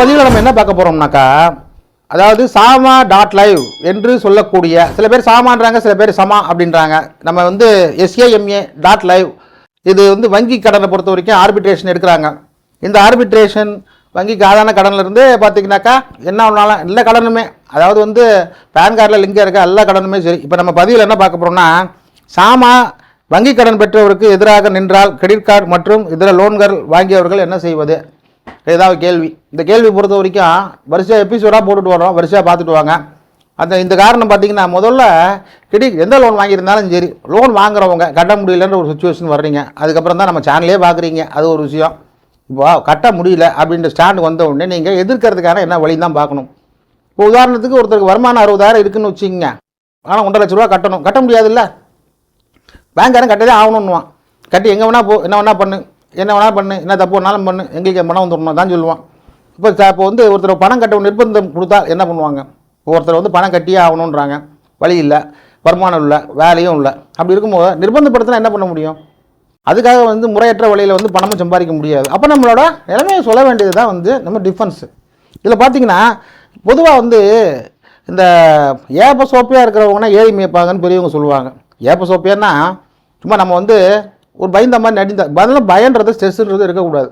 பதிவில் நம்ம என்ன பார்க்க போகிறோம்னாக்கா அதாவது சாமா டாட் லைவ் என்று சொல்லக்கூடிய சில பேர் சாமான்றாங்க சில பேர் சமா அப்படின்றாங்க. நம்ம வந்து எஸ்ஏஎம்ஏ டாட் லைவ் இது வந்து வங்கி கடனை பொறுத்த வரைக்கும் ஆர்பிட்ரேஷன் எடுக்கிறாங்க. இந்த ஆர்பிட்ரேஷன் வங்கிக்கு ஆதான கடன்லேருந்து பார்த்தீங்கன்னாக்கா என்ன ஒன்றாலும் எல்லா கடனுமே அதாவது வந்து பேன் கார்டில் லிங்காக இருக்க எல்லா கடனுமே சரி. இப்போ நம்ம பதிவில் என்ன பார்க்க போகிறோம்னா சாமா வங்கி கடன் பெற்றவருக்கு எதிராக நின்றால் கிரெடிட் கார்டு மற்றும் இதர லோன்கள் வாங்கியவர்கள் என்ன செய்வது? ஏதாவது கேள்வி. இந்த கேள்வி பொறுத்த வரைக்கும் வரிசையாக எபிசோடாக போட்டுட்டு வரோம் வரிசையாக பார்த்துட்டு வாங்க. அந்த இந்த காரணம் பார்த்தீங்கன்னா முதல்ல கிடி எந்த லோன் வாங்கியிருந்தாலும் சரி லோன் வாங்குறவங்க கட்ட முடியலன்ற ஒரு சுச்சுவேஷன் வர்றீங்க. அதுக்கப்புறம் தான் நம்ம சேனலே பார்க்குறீங்க. அது ஒரு விஷயம். இப்போ கட்ட முடியல அப்படின்ற ஸ்டாண்டு வந்த உடனே நீங்கள் எதிர்க்கிறதுக்கான என்ன வழி தான் பார்க்கணும். இப்போ உதாரணத்துக்கு ஒருத்தருக்கு வருமானம் அறுபதாயிரம் இருக்குன்னு வச்சுக்கோங்க. ஆனால் ஒன்றரை லட்ச ரூபா கட்டணும். கட்ட முடியாதுல்ல. பேங்க்காரன் கட்டதே ஆகணும்னுவான். கட்டி எங்கே வேணா போ என்ன வேணா பண்ணு. என்ன வேணாலும் பண்ணு என்ன தப்பு வேணாலும் பண்ணு எங்களுக்கு பணம் வந்துடணும் தான் சொல்லுவான். இப்போ இப்போ வந்து ஒருத்தர் பணம் கட்ட நிர்பந்தம் கொடுத்தா என்ன பண்ணுவாங்க? ஒருத்தர் வந்து பணம் கட்டியே ஆகணுன்றாங்க. வழி இல்லை வருமானம் இல்லை வேலையும் இல்லை. அப்படி இருக்கும்போது நிர்பந்தப்படுத்தினா என்ன பண்ண முடியும்? அதுக்காக வந்து முறையற்ற வழியில் வந்து பணமும் சம்பாதிக்க முடியாது. அப்போ நம்மளோட நிலைமையை சொல்ல வேண்டியது தான் வந்து நம்ம டிஃபென்ஸு இதில் பார்த்தீங்கன்னா பொதுவாக வந்து இந்த ஏப்ப சோப்பியாக இருக்கிறவங்கன்னா ஏறி மேய்ப்பாங்கன்னு பெரியவங்க சொல்லுவாங்க. ஏப்ப சோப்பியான்னா சும்மா நம்ம வந்து ஒரு பயந்த மாதிரி நடிந்த பதில் பயன்றது ஸ்ட்ரெஸ்ன்றது இருக்கக்கூடாது.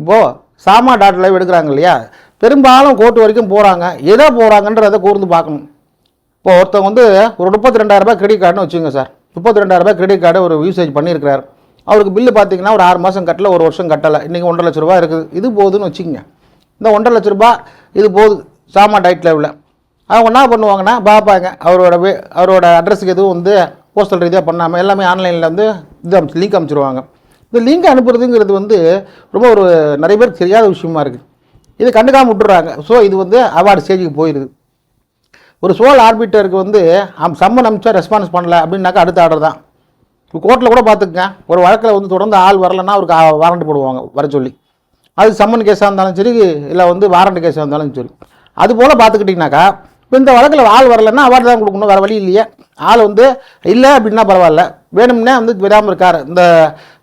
இப்போது சாமா டாட் லைவ் எடுக்கிறாங்க இல்லையா? பெரும்பாலும் கோர்ட்டு வரைக்கும் போகிறாங்க எதை போகிறாங்கன்றதை கூர்ந்து பார்க்கணும். இப்போ ஒருத்தவங்க வந்து ஒரு முப்பத்தி ரெண்டாயிரரூபா கிரெடிட் கார்டுன்னு வச்சுங்க சார். முப்பத்தி ரெண்டாயிரரூபா கிரெடிட் கார்டு ஒரு யூசேஜ் பண்ணியிருக்கிறார். அவருக்கு பில்லு பார்த்தீங்கன்னா ஒரு ஆறு மாதம் கட்டலை ஒரு வருஷம் கட்டலை. இன்றைக்கி ஒன்றரை லட்ச ரூபா இருக்குது. இது போகுதுன்னு வச்சுக்கோங்க. இந்த ஒன்றரை லட்ச ரூபா இது போகுது சாமா டைட் லெவலில் அவங்க என்ன பண்ணுவாங்கன்னா பார்ப்பாங்க அவரோட அவரோட அட்ரஸுக்கு எதுவும் வந்து போஸ்டல் ரீதியாக பண்ணாமல் எல்லாமே ஆன்லைனில் வந்து இது அனுப்பிச்சு லிங்க் அமைச்சிருவாங்க. இந்த லிங்க் அனுப்புறதுங்கிறது வந்து ரொம்ப ஒரு நிறைய பேருக்கு தெரியாத விஷயமா இருக்குது இது கண்டுக்காமல் விட்டுறாங்க. ஸோ இது வந்து அவார்டு ஸ்டேஜுக்கு போயிடுது ஒரு சோல் ஆர்பிட்டருக்கு வந்து அம் சம்மன் அமிச்சா ரெஸ்பான்ஸ் பண்ணல அப்படின்னாக்கா அடுத்த ஆர்டர் தான். இப்போ கோர்ட்டில் கூட பார்த்துக்கங்க ஒரு வழக்கில் வந்து தொடர்ந்து ஆள் வரலன்னா அவருக்கு வாரண்ட் போடுவாங்க வர சொல்லி. அது சம்மன் கேஸாக இருந்தாலும் சரி இல்லை வந்து வாரண்ட் கேஸாக இருந்தாலும் சரி. அது போல் பார்த்துக்கிட்டிங்கனாக்கா இப்போ இந்த வழக்கில் ஆள் வரலன்னா அவார்டு தான் கொடுக்கணும் வேறு வழி இல்லையே. ஆள் வந்து இல்லை அப்படின்னா பரவாயில்ல. வேணும்னே வந்து வராமல் இருக்கார். இந்த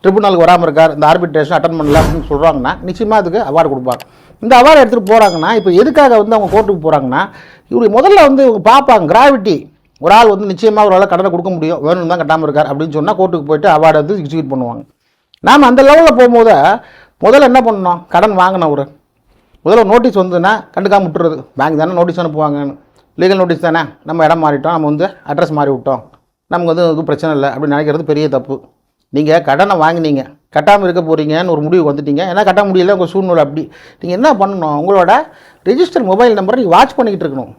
ட்ரிபுனலுக்கு வராமல் இருக்கார். இந்த ஆர்பிட்ரேஷன் அட்டன் பண்ணல அப்படின்னு சொல்கிறாங்கன்னா நிச்சயமாக அதுக்கு அவார்டு கொடுப்பாங்க இந்த அவார்டு எடுத்துகிட்டு போகிறாங்கன்னா இப்போ எதுக்காக வந்து அவங்க கோர்ட்டுக்கு போகிறாங்கன்னா இவர் முதல்ல வந்து இவங்க பார்ப்பாங்க கிராவிட்டி ஒரு ஆள் வந்து நிச்சயமாக ஒரு ஆள் கடனை கொடுக்க முடியும். வேணும்னு தான் கட்டாமல் இருக்கார் அப்படின்னு சொன்னால் கோர்ட்டுக்கு போயிட்டு அவார்டு வந்து எக்ஸிக்யூட் பண்ணுவாங்க. நாம் அந்த லெவலில் போகும்போது முதல்ல என்ன பண்ணணும்? கடன் வாங்கினவர். முதல்ல நோட்டீஸ் வந்ததுன்னா கண்டுக்காம விட்டுறது. பேங்க் தானே நோட்டீஸ் அனுப்புவாங்கன்னு. லீகல் நோட்டீஸ் தானே? நம்ம இடம் மாறிட்டோம் நம்ம வந்து அட்ரஸ் மாறி விட்டோம். நமக்கு வந்து எதுவும் பிரச்சனை இல்லை அப்படின்னு நினைக்கிறது பெரிய தப்பு. நீங்கள் கடனை வாங்கினீங்க. கட்டாமல் இருக்க போகிறீங்கன்னு ஒரு முடிவு வந்துட்டீங்க. ஏன்னா கட்ட முடியல உங்கள் சூழ்நிலை அப்படி. நீங்கள் என்ன பண்ணணும்? உங்களோட ரிஜிஸ்டர் மொபைல் நம்பரை நீங்கள் வாட்ச் பண்ணிக்கிட்டு இருக்கணும்.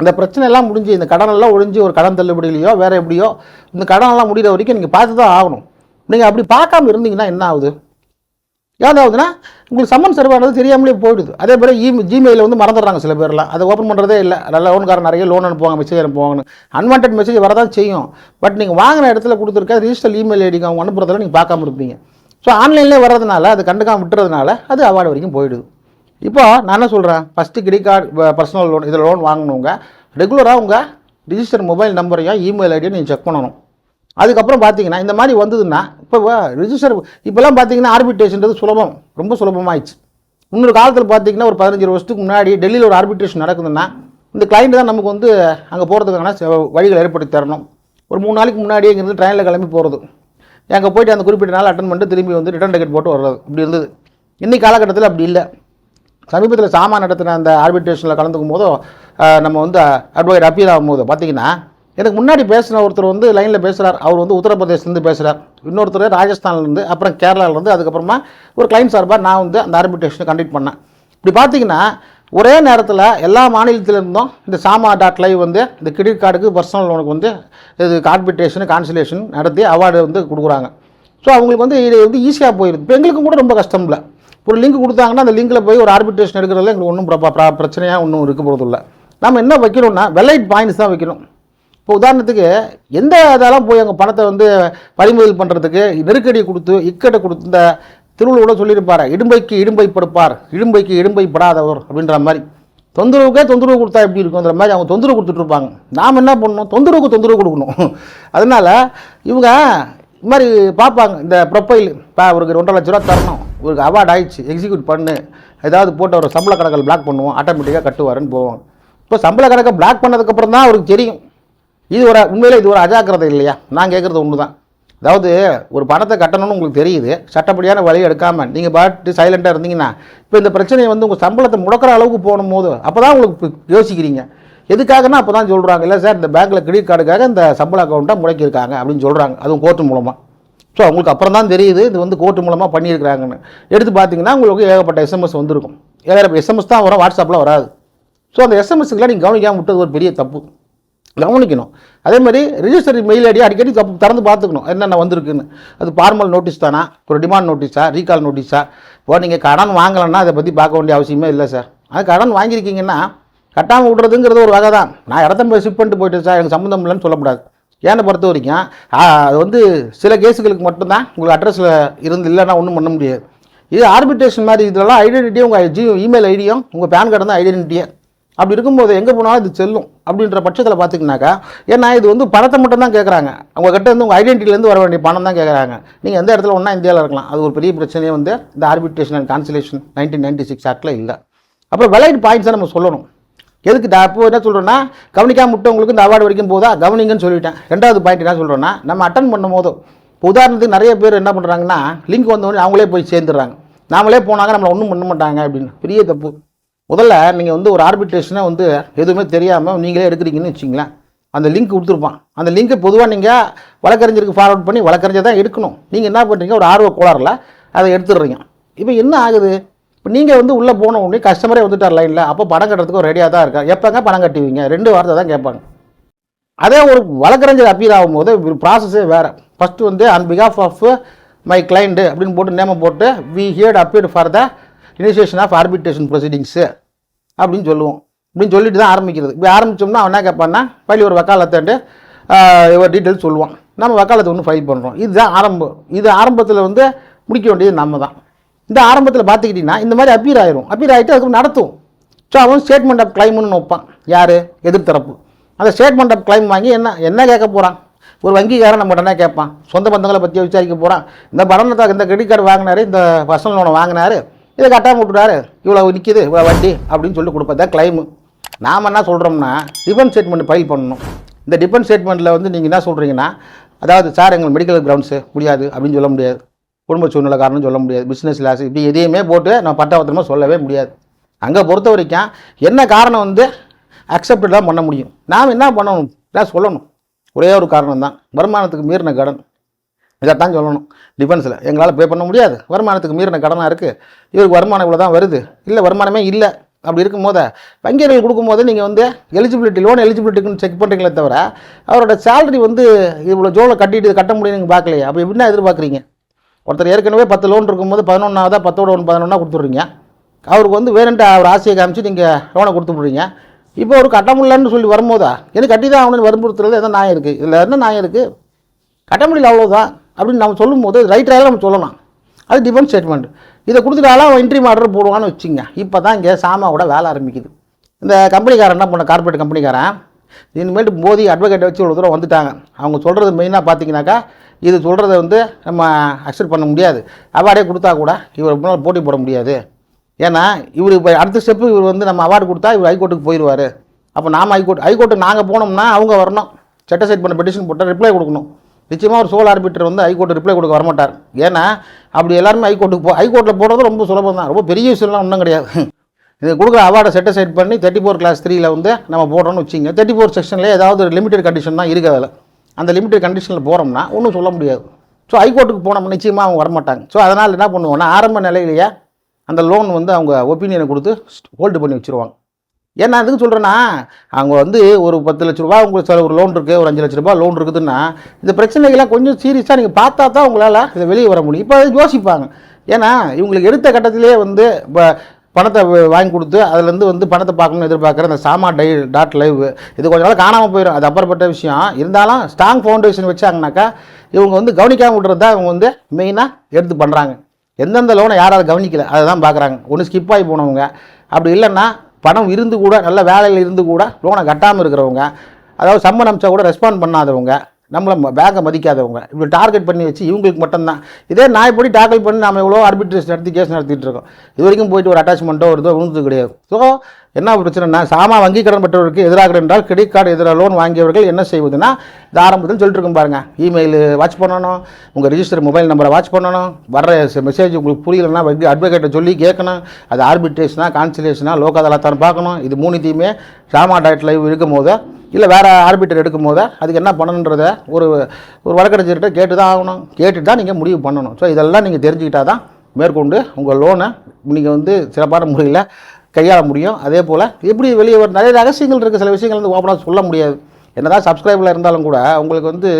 இந்த பிரச்சனை எல்லாம் முடிஞ்சு இந்த கடனெல்லாம் ஒழிஞ்சு ஒரு கடன் தள்ளுபடியிலையோ வேறு எப்படியோ இந்த கடனெல்லாம் முடிகிற வரைக்கும் நீங்கள் பார்த்து தான் ஆகணும். நீங்கள் அப்படி பார்க்காம இருந்தீங்கன்னா என்ன ஆகுது? ஏதாவதுன்னா உங்களுக்கு சம்மன் சர்வானது தெரியாமலே போயிடுது. அதே மாதிரி இ ஜிமெயிலில் வந்து மறந்துடுறாங்க சில பேர்லாம். அதை ஓப்பன் பண்ணுறதே இல்லை. நல்ல லோன்காரன் நிறைய லோன் அனுப்புவாங்க மெசேஜ் அனுப்புவாங்கன்னு. அன்வான்ட் மெசேஜ் வரதான் செய்யும். பட் நீங்கள் வாங்கின இடத்துல கொடுத்துருக்க ரிஜிஸ்டர் இமெயில் ஐடிக்கு அவங்க அனுப்புறதுல நீங்கள் பார்க்காம இருப்பீங்க. ஸோ ஆன்லைன்லேயே வர்றதுனால அது கண்டுக்காமல் விட்டுறதுனால அது அவார்டு வரைக்கும் போயிடுது. இப்போ நான் என்ன சொல்கிறேன் first credit card personal loan இதில் லோன் வாங்கினவங்க ரெகுலராக உங்கள் ரிஜிஸ்டர் மொபைல் நம்பரையும் இமெயில் ஐடியும் நீங்கள் செக் பண்ணணும். அதுக்கப்புறம் பார்த்தீங்கன்னா இந்த மாதிரி வந்ததுன்னா இப்போ ரிஜிஸ்டர் இப்போல்லாம் பார்த்தீங்கன்னா ஆர்பிட்ரேஷன்றது சுலபம் ரொம்ப சுலபமாயிடுச்சு. இன்னொரு காலத்தில் பார்த்தீங்கன்னா ஒரு பதினஞ்சு வருஷத்துக்கு முன்னாடி டெல்லியில் ஒரு ஆர்பிட்ரேஷன் நடக்குதுன்னா இந்த கிளைண்ட் தான் நமக்கு வந்து அங்கே போகிறதுக்கான வழிகள் ஏற்படுத்தி தரணும். ஒரு மூணு நாளைக்கு முன்னாடியே இங்கேருந்து ட்ரெயினில் கிளம்பி போகிறது அங்கே போயிட்டு அந்த குறிப்பிட்ட நாள் அட்டன் பண்ணிட்டு திரும்பி வந்து ரிட்டர்ன் டிக்கெட் போட்டு வர்றது. இப்படி இருந்தது. இன்னைக்கு காலகட்டத்தில் அப்படி இல்லை. சமீபத்தில் சாமான் நடத்தின அந்த ஆர்பிட்ரேஷனில் கலந்துக்கும் போதோ நம்ம வந்து அட்வொகேட் அப்பீல் ஆகும்போது பார்த்தீங்கன்னா எனக்கு முன்னாடி பேசின ஒருத்தர் வந்து லைனில் பேசுகிறார் அவர் வந்து உத்தரப்பிரதேஷ்லேருந்து பேசுகிறார் இன்னொருத்தர் ராஜஸ்தான்லேருந்து அப்புறம் கேரளாவிலேருந்து அதுக்கப்புறமா ஒரு கிளைம் சார்பாக நான் வந்து அந்த ஆர்பிட்ரேஷனை கண்டக்ட் பண்ணேன். இப்படி பார்த்தீங்கன்னா ஒரே நேரத்தில் எல்லா மாநிலத்திலிருந்தும் இந்த சாமா டாட் லைவ் வந்து இந்த கிரெடிட் கார்டுக்கு பர்சனல் லோனுக்கு வந்து இது கார்பிட்டேஷன் கான்சலேஷன் நடத்தி அவார்டு வந்து கொடுக்குறாங்க. ஸோ அவங்களுக்கு வந்து இது வந்து ஈஸியாக போயிடுது இப்போ எங்களுக்கும் கூட ரொம்ப கஷ்டம் இல்லை. ஒரு லிங்க் கொடுத்தாங்கன்னா அந்த லிங்கில் போய் ஒரு ஆர்பிட்ரேஷன் எடுக்கிறதுல எங்களுக்கு ஒன்றும் பிரச்சனையாக ஒன்றும் இருக்க போகிறதில்ல இல்லை நம்ம என்ன வைக்கணும்னா வெலைட் பாயிண்ட்ஸ் தான் வைக்கணும். இப்போ உதாரணத்துக்கு எந்த இதெல்லாம் போய் அங்கே பணத்தை வந்து பறிமுதல் பண்ணுறதுக்கு நெருக்கடி கொடுத்து இக்கட்டை கொடுத்து இந்த திருவள்ளுவர் கூட சொல்லியிருப்பார் இடும்பைக்கு இடும்பை படுப்பார் இடும்பைக்கு இடும்பை படாதவர் அப்படின்ற மாதிரி. தொந்தரவுக்கே தொந்தரவு கொடுத்தா எப்படி இருக்குங்கிற மாதிரி அவங்க தொந்தரவு கொடுத்துட்ருப்பாங்க நாம் என்ன பண்ணணும்? தொந்தரவுக்கு தொந்தரவு கொடுக்கணும். அதனால் இவங்க இது மாதிரி பார்ப்பாங்க. இந்த ப்ரொஃபைல் இப்போ அவருக்கு ஒன்றரை லட்ச ரூபா தரணும். இவருக்கு அவார்ட் ஆயிடுச்சு. எக்ஸிக்யூட் பண்ணு. ஏதாவது போட்டு அவர் சம்பள கணக்கில் பிளாக் பண்ணுவோம். ஆட்டோமேட்டிக்காக கட்டுவாருன்னு போவாங்க. இப்போ சம்பள கணக்கை பிளாக் பண்ணதுக்கப்புறம் தான் அவருக்கு தெரியும். இது ஒரு உண்மையிலே இது ஒரு அஜாக்கிரதை இல்லையா? நான் கேட்குறது ஒன்று தான் அதாவது ஒரு பணத்தை கட்டணும்னு உங்களுக்கு தெரியுது சட்டப்படியான வழி எடுக்காமல் நீங்கள் பாட்டு சைலண்ட்டாக இருந்தீங்கன்னா இப்போ இந்த பிரச்சனையை வந்து உங்கள் சம்பளத்தை முடக்கிற அளவுக்கு போகணும் போது அப்போ தான் உங்களுக்கு யோசிக்கிறீங்க. எதுக்காகனா அப்போ தான் சொல்கிறாங்க இல்லை சார் இந்த பேங்க்கில் கிரெடிட் கார்டுக்காக இந்த சம்பள அக்கௌண்ட்டை முடக்கியிருக்காங்க அப்படின்னு சொல்கிறாங்க அதுவும் கோர்ட்டு மூலமாக ஸோ அவங்களுக்கு அப்புறம் தான் தெரியுது இது வந்து கோர்ட்டு மூலமாக பண்ணியிருக்கிறாங்கன்னு. எடுத்து பார்த்தீங்கன்னா உங்களுக்கு ஏகப்பட்ட எஸ்எம்எஸ் வந்திருக்கும். ஏகப்பட்ட எஸ்எம்எஸ் தான் வரும் வாட்ஸ்அப்பில் வராது. ஸோ அந்த எஸ்எம்எஸ்க்குலாம் நீங்கள் கவனிக்காமல் விட்டது ஒரு பெரிய தப்பு. கவனிக்கணும். அதே மாதிரி ரிஜிஸ்டர் மெயில் ஐடி அடிக்கடி தப்பு திறந்து பார்த்துக்கணும். என்னென்ன வந்திருக்குன்னு. அது ஃபார்மல் நோட்டீஸ் தானா? ஒரு டிமாண்ட் நோட்டீஸா ரீகால் நோட்டீஸா இப்போ நீங்கள் கடன் வாங்கலைன்னா அதை பற்றி பார்க்க வேண்டிய அவசியமே இல்லை சார் அது கடன் வாங்கியிருக்கீங்கன்னா கட்டாமல் விட்றதுங்கிறது ஒரு வகை தான். நான் இடத்த போய் ஷிஃப்ட் பண்ணிட்டு போயிட்டேன் சார் எனக்கு சம்மந்தம் இல்லைன்னு சொல்லக்கூடாது. ஏனை பொறுத்த வரைக்கும் அது வந்து சில கேஸுகளுக்கு மட்டும்தான் உங்களுக்கு அட்ரஸில் இருந்து இல்லைன்னா ஒன்றும் பண்ண முடியாது. இது ஆர்பிட்ரேஷன் மாதிரி இதெல்லாம் ஐடென்டிட்டியும் உங்கள் ஜி இமெயில் ஐடியும் உங்கள் பேன் கார்டு தான் ஐடென்டிட்டியே அப்படி இருக்கும்போது எங்கே போனாலும் இது செல்லும் அப்படின்ற பட்சத்தில் பார்த்தீங்கன்னாக்கா ஏன்னா இது வந்து பணத்தை மட்டும் தான் கேட்குறாங்க அவங்கக்கிட்ட வந்து உங்கள் ஐடென்டிட்டிலேருந்து வர வேண்டிய பணம் தான் கேட்குறாங்க நீங்கள் எந்த இடத்துல ஒன்றா இந்தியாவில் இருக்கலாம். அது ஒரு பெரிய பிரச்சனையே வந்து இந்த arbitration and conciliation nineteen ninety six ஆக்டில் இல்லை. அப்புறம் வெலைட் பாயிண்ட்ஸை நம்ம சொல்லணும். எதுக்கு இப்போ என்ன சொல்கிறேன்னா கவனிக்காம விட்டவங்களுக்கு இந்த அவார்டு வரைக்கும் போதா? கவனிங்கன்னு சொல்லிட்டேன். ரெண்டாவது பாயிண்ட் என்ன சொல்கிறேன்னா நம்ம அட்டன் பண்ணும் போது இப்போ உதாரணத்துக்கு நிறைய பேர் என்ன பண்ணுறாங்கன்னா லிங்க் வந்தவொடனே அவங்களே போய் சேர்ந்துடுறாங்க. நாமளே போனாங்க நம்மளை ஒன்றும் பண்ண மாட்டாங்க அப்படின்னு. பெரிய தப்பு. முதல்ல நீங்கள் வந்து ஒரு ஆர்பிட்ரேஷனை வந்து எதுவுமே தெரியாமல் நீங்களே எடுக்கிறீங்கன்னு வச்சிங்களேன் அந்த லிங்க் கொடுத்துருப்பான். அந்த லிங்க்கை பொதுவாக நீங்கள் வழக்கறிஞருக்கு ஃபார்வர்ட் பண்ணி வழக்கறிஞர் தான் எடுக்கணும். நீங்கள் என்ன பண்ணுறீங்க? ஒரு ஆர்வ கோளாறில் அதை எடுத்துடுறீங்க. இப்போ என்ன ஆகுது? இப்போ நீங்கள் வந்து உள்ளே போன உடனே கஸ்டமரே வந்துட்டார் லைனில் அப்போ பணம் கட்டுறதுக்கு ஒரு ரெடியாக தான் இருக்கா எப்போங்க பணம் கட்டுவீங்க? ரெண்டு வாரத்தை தான் கேட்பாங்க. அதே ஒரு வழக்கறிஞர் அப்பீல் ஆகும்போது ப்ராசஸே வேறு. ஃபஸ்ட்டு வந்து ஆன் பிகாஃப் ஆஃப் மை கிளைண்ட்டு அப்படின்னு போட்டு நேமை போட்டு we heard appeal for the initiation of arbitration proceedings அப்படின்னு சொல்லுவோம். அப்படின்னு சொல்லிட்டு தான் ஆரம்பிக்கிறது. இப்படி ஆரம்பித்தோம்னா அவன் என்ன கேட்பான்னா பள்ளி ஒரு வக்காலத்தாண்டு இவர் டீட்டெயில்ஸ் சொல்லுவான். நம்ம வக்காலத்தை ஒன்று ஃபைல் பண்ணுறோம் இதுதான் ஆரம்பம். இது ஆரம்பத்தில் வந்து முடிக்க வேண்டியது நம்ம தான். இந்த ஆரம்பத்தில் பார்த்துக்கிட்டிங்கன்னா இந்த மாதிரி அப்பீர் ஆயிரும். அப்பீர் ஆகிட்டு அதுக்கு நடத்தும். ஸோ அவன் ஸ்டேட்மெண்ட் ஆஃப் கிளைம்னு வைப்பான். யார்? எதிர்த்தரப்பு. அந்த ஸ்டேட்மெண்ட் ஆஃப் கிளைம் வாங்கி என்ன என்ன கேட்க போகிறான் ஒரு வங்கிக்காரன் நம்ம என்ன கேட்பான்? சொந்த பந்தங்களை பற்றி விசாரிக்க போகிறான் இந்த பணத்தை இந்த கிரெடிட் கார்டு வாங்கினாரு இந்த பர்சனல் லோனை வாங்கினார். இதை கட்டாமல் விட்டுட்டாரு இவ்வளோ நிற்கிது இவ்வளோ வட்டி அப்படின்னு சொல்லி கொடுப்பது தான் கிளைமு நாம் என்ன சொல்கிறோம்னா டிஃபன் ஸ்டேட்மெண்ட் ஃபைல் பண்ணணும். இந்த டிஃபன் ஸ்டேட்மெண்ட்டில் வந்து நீங்கள் என்ன சொல்கிறீங்கன்னா அதாவது சார் எங்களுக்கு மெடிக்கல் கிரவுண்ட்ஸு முடியாது அப்படின்னு சொல்ல முடியாது. குடும்ப சூழ்நிலை காரணம் சொல்ல முடியாது. பிஸ்னஸ் லாஸ் இப்படி எதையுமே போட்டு நம்ம பட்டாபத்திரமாக சொல்லவே முடியாது. அங்கே பொறுத்த வரைக்கும் என்ன காரணம் வந்து அக்செப்ட் தான் பண்ண முடியும். நாம் என்ன பண்ணணும்? என்ன சொல்லணும். ஒரே ஒரு காரணம் தான் வருமானத்துக்கு மீறின கடன். இதைத்தான் சொல்லணும். டிஃபென்ஸில் எங்களால் பே பண்ண முடியாது. வருமானத்துக்கு மீறின கடனாக இருக்குது இவருக்கு வருமானம் இவ்வளோ தான் வருது. இல்லை வருமானமே இல்லை. அப்படி இருக்கும்போது வங்கியர்கள் கொடுக்கும்போது நீங்கள் வந்து எலிஜிபிலிட்டி லோன் எலிஜிபிலிட்டிக்குன்னு செக் பண்ணுறீங்களே தவிர அவரோட சேலரி வந்து இவ்வளோ ஜோலை கட்டிட்டு கட்ட முடியும் நீங்கள் பார்க்கலையே. அப்போ எப்படின்னா எதிர்பார்க்குறீங்க? ஒருத்தர் ஏற்கனவே பத்து லோன் இருக்கும்போது பதினொன்றாவதா பத்தோட ஒன்று பதினொன்றா கொடுத்துட்றீங்க. அவருக்கு வந்து வேணுன்ட்டு அவர் ஆசையை காமிச்சு நீங்கள் லோனை கொடுத்து விட்றீங்க. இப்போ ஒரு கட்ட முடியலன்னு சொல்லி வரும்போதா? எனக்கு கட்டி தான் அவனு வற்புறுத்துறது எதாவது நியாயம் இருக்குது இதில் என்ன நியாயம் இருக்குது கட்ட முடியல அவ்வளோதான் அப்படின்னு நம்ம சொல்லும்போது ரைட்டராக நம்ம சொல்லலாம் அது டிஃபென்ஸ் ஸ்டேட்மெண்ட் இதை கொடுத்துட்டாலும் அவன் இன்ட்ரி ஆர்டர் போடுவான்னு வச்சுங்க. இப்போ தான் இங்கே சாமாவோட வேலை ஆரம்பிக்குது. இந்த கம்பெனிக்காரன் என்ன பண்ண கார்பரேட் கம்பெனிக்காரன். இனிமேட்டு மோதி அட்வொகேட்டை வச்சு இவ்வளோ தூரம் வந்துட்டாங்க. அவங்க சொல்கிறது மெயினாக பார்த்தீங்கன்னாக்கா இது சொல்கிறத வந்து நம்ம அக்செப்ட் பண்ண முடியாது. அவார்டே கொடுத்தா கூட இவர் முன்னால் போட்டி போட முடியாது. ஏன்னா இவர் இப்போ அடுத்த ஸ்டெப்பு இவர் வந்து நம்ம அவார்டு கொடுத்தா இவர் ஹைகோர்ட்டுக்கு போயிடுவார் அப்போ நாம் ஹைகோர்ட் ஹைகோர்ட்டு நாங்கள் போனோம்னா அவங்க வரணும். செட்டசைட் பண்ண பெட்டிஷன் போட்டால் ரிப்ளை கொடுக்கணும். நிச்சயமாக ஒரு சோல் ஆர்பிட்டர் வந்து ஹைகோர்ட்டு ரிப்ளை கொடுக்க வரமாட்டார். ஏன்னா அப்படி எல்லாருமே ஹைகோர்ட்டுக்கு போ ஹைகோர்ட்டில் போடுறது ரொம்ப சுலபம் தான். ரொம்ப பெரிய விஷயம்லாம் ஒன்றும் கிடையாது. இது கொடுக்குற அவார்டை செட்டசைட் பண்ணி தேர்ட்டி ஃபோர் கிளாஸ் த்ரீயில் வந்து நம்ம போடுறோம்னு வச்சுங்க தேர்ட்டி ஃபோர் செக்ஷன்லேயே ஏதாவது ஒரு லிமிடெட் கண்டிஷன் தான் இருக்குது அதில். அந்த லிமிடெட் கண்டிஷனில் போகிறோம்னா ஒன்றும் சொல்ல முடியாது. ஸோ ஹைகோர்ட்டுக்கு போனோம்னா நிச்சயமாக அவங்க வரமாட்டாங்க. ஸோ அதனால் என்ன பண்ணுவோம்னா ஆரம்ப நிலையிலேயே அந்த லோன் வந்து அவங்க ஒப்பீனியனை கொடுத்து ஹோல்டு பண்ணி வச்சுருவாங்க. ஏன்னா அதுக்கு சொல்கிறேன்னா அவங்க வந்து ஒரு பத்து லட்ச ரூபா உங்களுக்கு சில ஒரு லோன் இருக்குது ஒரு அஞ்சு லட்ச ரூபா லோன் இருக்குதுன்னா இந்த பிரச்சனைகள்லாம் கொஞ்சம் சீரியஸாக நீங்கள் பார்த்தா தான் உங்களால் இதை வெளியே வர முடியும். இப்போ அது யோசிப்பாங்க. ஏன்னா இவங்களுக்கு எடுத்த கட்டத்திலேயே வந்து இப்போ பணத்தை வாங்கி கொடுத்து அதுலேருந்து வந்து பணத்தை பார்க்கணும்னு எதிர்பார்க்குற அந்த சாமா டை டாட் லைவ் இது கொஞ்ச நாள் காணாமல் போயிடும் அது அப்புறப்பட்ட விஷயம். இருந்தாலும் ஸ்ட்ராங் ஃபவுண்டேஷன் வச்சாங்கனாக்கா இவங்க வந்து கவனிக்காமல் விட்றது தான் இவங்க வந்து மெயினாக எடுத்து பண்ணுறாங்க எந்தெந்த லோனை யாராவது கவனிக்கலை. அதை தான் பார்க்குறாங்க. ஒன்று ஸ்கிப் ஆகி போனவங்க. அப்படி இல்லைன்னா பணம் இருந்து கூட நல்ல வேலையில் இருந்து கூட லோனை கட்டாமல் இருக்கிறவங்க அதாவது சம்மன் அமிச்சா கூட ரெஸ்பாண்ட் பண்ணாதவங்க நம்மளை பேங்கை மதிக்காதவங்க. இப்படி டார்கெட் பண்ணி வச்சு இவங்களுக்கு மட்டும்தான். இதே நான் இப்படி டார்கெட் பண்ணி நம்ம எவ்வளோ ஆர்பிட்ரேஷன் நடத்தி கேஸ் நடத்திட்டு இருக்கோம். இது வரைக்கும் போயிட்டு ஒரு அட்டாச்மெண்ட்டோ ஒரு இதோ விழுந்தது கிடையாது. ஸோ என்ன பிரச்சனைனா சாமா வங்கி கடன் பெற்றவருக்கு எதிராக என்றால் கிரெடிட் கார்டு எதிராக லோன் வாங்கியவர்கள் என்ன செய்வதுன்னா இது ஆரம்பத்தில் சொல்லிட்டு இருக்கும் பாருங்க. இமெயில் வாட்ச் பண்ணணும் உங்கள் ரிஜிஸ்டர் மொபைல் நம்பரை வாட்ச் பண்ணணும். வர்ற மெசேஜ் உங்களுக்கு புரியலன்னா வங்கி அட்வொகேட்டை சொல்லி கேட்கணும். அது ஆர்பிட்ரேஷனா கான்சிலேஷனா லோக் அதாலத்தான் பார்க்கணும். இது மூணுத்தையுமே சாமா டாட் லைவ் இருக்கும் போது இல்லை வேறு ஆர்பிட்டர் எடுக்கும் போது அதுக்கு என்ன பண்ணணுன்றத ஒரு ஒரு வழக்கறிஞர்கிட்ட கேட்டு தான் ஆகணும். கேட்டுட்டு தான் நீங்கள் முடிவு பண்ணணும். ஸோ இதெல்லாம் நீங்கள் தெரிஞ்சுக்கிட்டா தான் மேற்கொண்டு உங்கள் லோனை நீங்கள் வந்து சிறப்பான முறையில் கையாள முடியும். அதே போல் எப்படி வெளியே வர நிறைய ரகசியங்கள் இருக்குது சில விஷயங்கள் வந்து ஓப்பனாக சொல்ல முடியாது. என்னதான் சப்ஸ்கிரைபில் இருந்தாலும் கூட உங்களுக்கு வந்து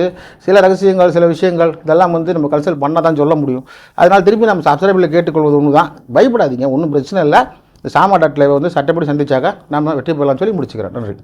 சில ரகசியங்கள் சில விஷயங்கள் இதெல்லாம் வந்து நம்ம கன்சல்ட் பண்ண தான் சொல்ல முடியும். அதனால் திருப்பி நம்ம சப்ஸ்கிரைபில் கேட்டுக்கொள்வது ஒன்று தான் பயப்படாதீங்க. ஒன்றும் பிரச்சனை இல்லை. இந்த சாமா டாட் லைவை வந்து சட்டப்படி சந்திச்சாக்க நம்ம வெற்றி பெறலாம்னு சொல்லி முடிச்சுக்கிறேன். நன்றி.